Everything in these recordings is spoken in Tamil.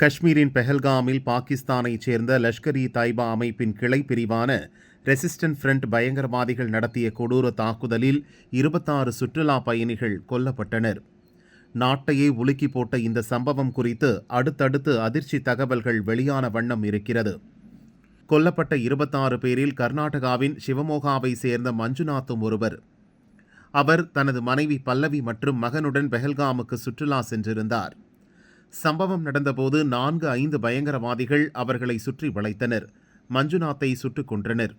காஷ்மீரின் பெஹல்காமில் பாகிஸ்தானைச் சேர்ந்த லஷ்கர் இ தாய்பா அமைப்பின் கிளை பிரிவான ரெசிஸ்டன்ட் ஃப்ரண்ட் பயங்கரவாதிகள் நடத்திய கொடூர தாக்குதலில் இருபத்தாறு சுற்றுலா பயணிகள் கொல்லப்பட்டனர். நாட்டையே உலுக்கி போட்ட இந்த சம்பவம் குறித்து அடுத்தடுத்து அதிர்ச்சி தகவல்கள் வெளியான வண்ணம் இருக்கிறது. கொல்லப்பட்ட இருபத்தாறு பேரில் கர்நாடகாவின் சிவமோகாவை சேர்ந்த மஞ்சுநாத்தும் ஒருவர். அவர் தனது மனைவி பல்லவி மற்றும் மகனுடன் பெஹல்காமுக்கு சுற்றுலா சென்றிருந்தார். சம்பவம் நடந்தபோது நான்கு ஐந்து பயங்கரவாதிகள் அவர்களை சுற்றி வளைத்தனர். மஞ்சுநாத்தை சுட்டுக் கொன்றனர்.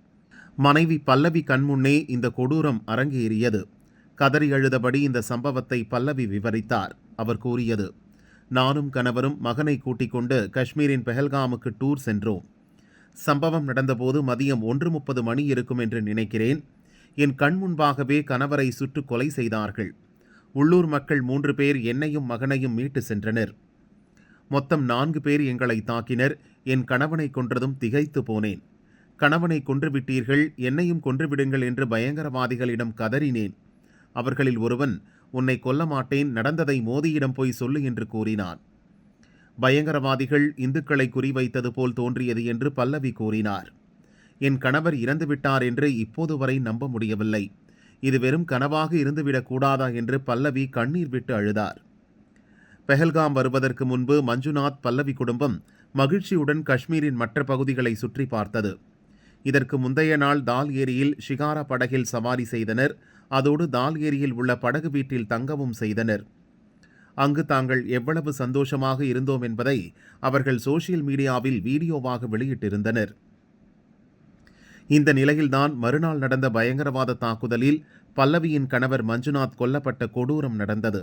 மனைவி பல்லவி கண்முன்னே இந்த கொடூரம் அரங்கேறியது. கதறி அழுதபடி இந்த சம்பவத்தை பல்லவி விவரித்தார். அவர் கூறியது நானும் கணவரும் மகனை கூட்டிக் கொண்டு காஷ்மீரின் பெஹல்காமுக்கு டூர் சென்றோம். சம்பவம் நடந்தபோது மதியம் ஒன்று முப்பது மணி இருக்கும் என்று நினைக்கிறேன். என் கண் முன்பாகவே கணவரை சுட்டு கொலை செய்தார்கள். உள்ளூர் மக்கள் மூன்று பேர் என்னையும் மகனையும் மீட்டு சென்றனர். மொத்தம் நான்கு பேர் எங்களை தாக்கினர். என் கணவனை கொன்றதும் திகைத்து போனேன். கணவனை கொன்றுவிட்டீர்கள் என்னையும் கொன்றுவிடுங்கள் என்று பயங்கரவாதிகளிடம் கதறினேன். அவர்களில் ஒருவன் உன்னை கொல்ல மாட்டேன் நடந்ததை மோதியிடம் போய் சொல்லு என்று கூறினான். பயங்கரவாதிகள் இந்துக்களை குறிவைத்தது போல் தோன்றியது என்று பல்லவி கூறினார். என் கணவர் இறந்துவிட்டார் என்று இப்போது வரை நம்ப முடியவில்லை. இது வெறும் கனவாக இருந்துவிடக்கூடாதா என்று பல்லவி கண்ணீர் விட்டு அழுதார். பெஹல்காம் வருவதற்கு முன்பு மஞ்சுநாத் பல்லவி குடும்பம் மகிழ்ச்சியுடன் காஷ்மீரின் மற்ற பகுதிகளை சுற்றி பார்த்தது. இதற்கு முந்தைய நாள் தால் ஏரியில் ஷிகாரா படகில் சவாரி செய்தனர். அதோடு தால் ஏரியில் உள்ள படகு வீட்டில் தங்கவும் செய்தனர். அங்கு தாங்கள் எவ்வளவு சந்தோஷமாக இருந்தோம் என்பதை அவர்கள் சோசியல் மீடியாவில் வீடியோவாக வெளியிட்டிருந்தனர். இந்த நிலையில்தான் மறுநாள் நடந்த பயங்கரவாத தாக்குதலில் பல்லவியின் கணவர் மஞ்சுநாத் கொல்லப்பட்ட கொடூரம் நடந்தது.